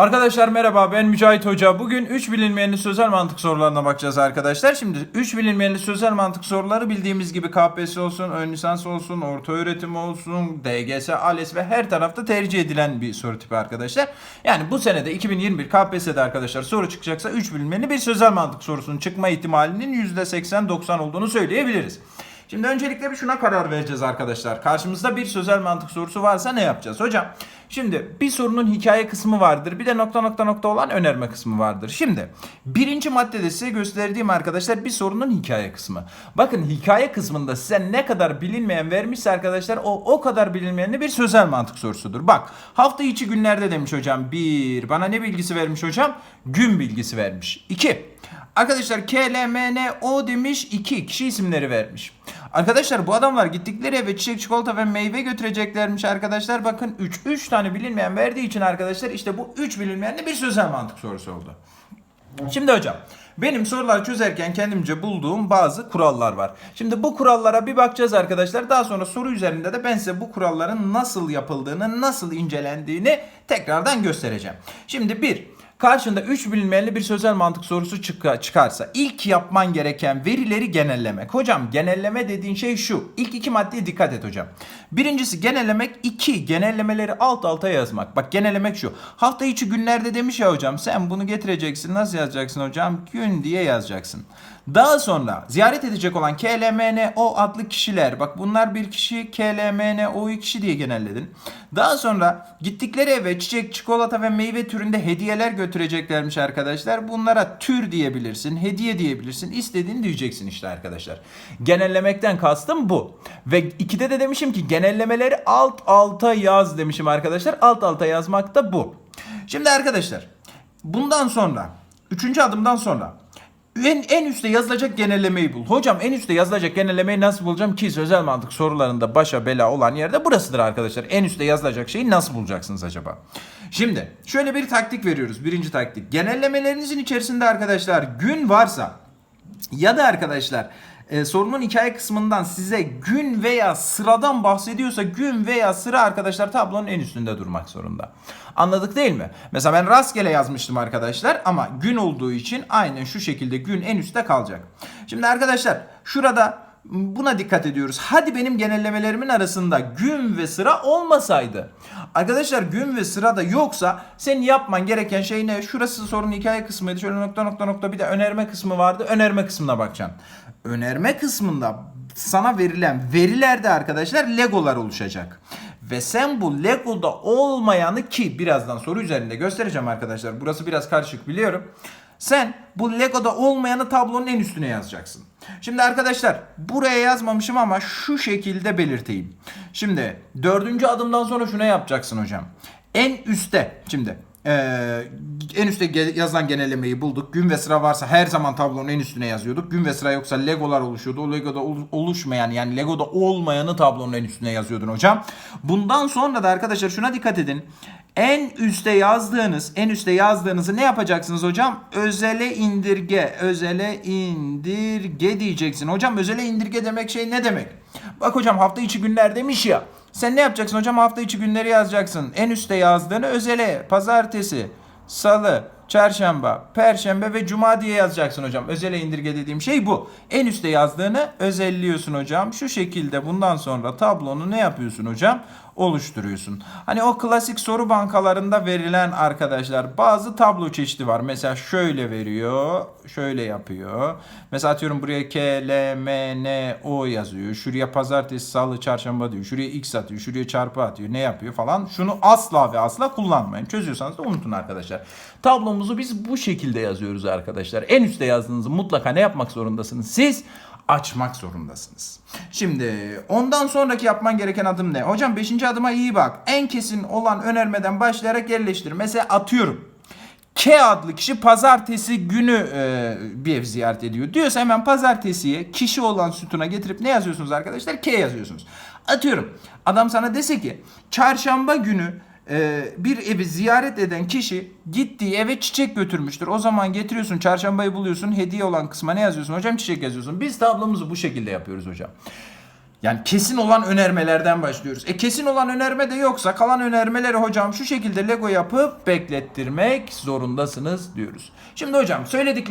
Arkadaşlar merhaba ben Mücahit Hoca. Bugün 3 bilinmeyenli sözel mantık sorularına bakacağız arkadaşlar. Şimdi 3 bilinmeyenli sözel mantık soruları bildiğimiz gibi KPSS olsun, ön lisans olsun, orta öğretim olsun, DGS, ALES ve her tarafta tercih edilen bir soru tipi arkadaşlar. Yani bu senede 2021 KPSS'de arkadaşlar soru çıkacaksa 3 bilinmeyenli bir sözel mantık sorusunun çıkma ihtimalinin %80-90 olduğunu söyleyebiliriz. Şimdi öncelikle bir şuna karar vereceğiz arkadaşlar. Karşımızda bir sözel mantık sorusu varsa ne yapacağız? Hocam şimdi bir sorunun hikaye kısmı vardır. Bir de nokta nokta nokta olan önerme kısmı vardır. Şimdi birinci maddede size gösterdiğim arkadaşlar bir sorunun hikaye kısmı. Bakın hikaye kısmında size ne kadar bilinmeyen vermişse arkadaşlar o o kadar bilinmeyenli bir sözel mantık sorusudur. Bak hafta içi günlerde demiş hocam. Bir bana ne bilgisi vermiş hocam? Gün bilgisi vermiş. İki Arkadaşlar K, L, M, N, O demiş iki kişi isimleri vermiş. Arkadaşlar bu adamlar gittikleri eve çiçek, çikolata ve meyve götüreceklermiş arkadaşlar. Bakın 3. 3 tane bilinmeyen verdiği için arkadaşlar işte bu 3 bilinmeyenli bir sözel mantık sorusu oldu. Şimdi hocam benim sorular çözerken kendimce bulduğum bazı kurallar var. Şimdi bu kurallara bir bakacağız arkadaşlar. Daha sonra soru üzerinde de ben size bu kuralların nasıl yapıldığını, nasıl incelendiğini tekrardan göstereceğim. Şimdi bir, Karşında 3 bilinmeyenli bir sözel mantık sorusu çık- çıkarsa ilk yapman gereken verileri genellemek. Hocam genelleme dediğin şey şu. İlk iki maddeye dikkat et hocam. Birincisi genellemek, iki genellemeleri alt alta yazmak. Bak genellemek şu. Hafta içi günlerde demiş ya hocam sen bunu getireceksin. Nasıl yazacaksın hocam? Gün diye yazacaksın. Daha sonra ziyaret edecek olan KLMNO adlı kişiler bak bunlar bir kişi KLMNO'yu kişi diye genelledin. Daha sonra gittikleri eve çiçek, çikolata ve meyve türünde hediyeler götüreceklermiş arkadaşlar. Bunlara tür diyebilirsin, hediye diyebilirsin. istediğini diyeceksin işte arkadaşlar. Genellemekten kastım bu. Ve ikide de demişim ki genellemeleri alt alta yaz demişim arkadaşlar. Alt alta yazmak da bu. Şimdi arkadaşlar bundan sonra üçüncü adımdan sonra en, en üstte yazılacak genellemeyi bul. Hocam en üstte yazılacak genellemeyi nasıl bulacağım ki sözel mantık sorularında başa bela olan yerde burasıdır arkadaşlar. En üstte yazılacak şeyi nasıl bulacaksınız acaba? Şimdi şöyle bir taktik veriyoruz. Birinci taktik. Genellemelerinizin içerisinde arkadaşlar gün varsa ya da arkadaşlar e, sorunun hikaye kısmından size gün veya sıradan bahsediyorsa gün veya sıra arkadaşlar tablonun en üstünde durmak zorunda. Anladık değil mi? Mesela ben rastgele yazmıştım arkadaşlar ama gün olduğu için aynen şu şekilde gün en üstte kalacak. Şimdi arkadaşlar şurada buna dikkat ediyoruz. Hadi benim genellemelerimin arasında gün ve sıra olmasaydı. Arkadaşlar gün ve sıra da yoksa senin yapman gereken şey ne? Şurası sorunun hikaye kısmıydı. Şöyle nokta nokta nokta bir de önerme kısmı vardı. Önerme kısmına bakacaksın. Önerme kısmında sana verilen verilerde arkadaşlar legolar oluşacak. Ve sen bu Lego'da olmayanı ki birazdan soru üzerinde göstereceğim arkadaşlar. Burası biraz karışık biliyorum. Sen bu Lego'da olmayanı tablonun en üstüne yazacaksın. Şimdi arkadaşlar buraya yazmamışım ama şu şekilde belirteyim. Şimdi dördüncü adımdan sonra şuna yapacaksın hocam. En üstte şimdi ee, en üstte ge- yazılan genellemeyi bulduk. Gün ve sıra varsa her zaman tablonun en üstüne yazıyorduk. Gün ve sıra yoksa legolar oluşuyordu. O legoda ol- oluşmayan yani legoda olmayanı tablonun en üstüne yazıyordun hocam. Bundan sonra da arkadaşlar şuna dikkat edin. En üste yazdığınız, en üste yazdığınızı ne yapacaksınız hocam? Özele indirge, özele indirge diyeceksin. Hocam özele indirge demek şey ne demek? Bak hocam hafta içi günler demiş ya. Sen ne yapacaksın hocam? Hafta içi günleri yazacaksın. En üste yazdığını özele, pazartesi, salı, çarşamba, perşembe ve cuma diye yazacaksın hocam. Özele indirge dediğim şey bu. En üste yazdığını özelliyorsun hocam. Şu şekilde bundan sonra tablonu ne yapıyorsun hocam? Oluşturuyorsun. Hani o klasik soru bankalarında verilen arkadaşlar bazı tablo çeşidi var. Mesela şöyle veriyor, şöyle yapıyor. Mesela atıyorum buraya K, L, M, N, O yazıyor. Şuraya pazartesi, salı, çarşamba diyor. Şuraya X atıyor, şuraya çarpı atıyor. Ne yapıyor falan. Şunu asla ve asla kullanmayın. Çözüyorsanız da unutun arkadaşlar. Tablomuzu biz bu şekilde yazıyoruz arkadaşlar. En üstte yazdığınızı mutlaka ne yapmak zorundasınız? Siz açmak zorundasınız. Şimdi ondan sonraki yapman gereken adım ne? Hocam 5. adıma iyi bak. En kesin olan önermeden başlayarak yerleştir. Mesela atıyorum. K adlı kişi pazartesi günü e, bir ev ziyaret ediyor. Diyorsa hemen pazartesiye kişi olan sütuna getirip ne yazıyorsunuz arkadaşlar? K yazıyorsunuz. Atıyorum. Adam sana dese ki çarşamba günü bir evi ziyaret eden kişi gittiği eve çiçek götürmüştür. O zaman getiriyorsun çarşambayı buluyorsun hediye olan kısma ne yazıyorsun hocam çiçek yazıyorsun. Biz tablomuzu bu şekilde yapıyoruz hocam. Yani kesin olan önermelerden başlıyoruz. E kesin olan önerme de yoksa kalan önermeleri hocam şu şekilde Lego yapıp beklettirmek zorundasınız diyoruz. Şimdi hocam söyledik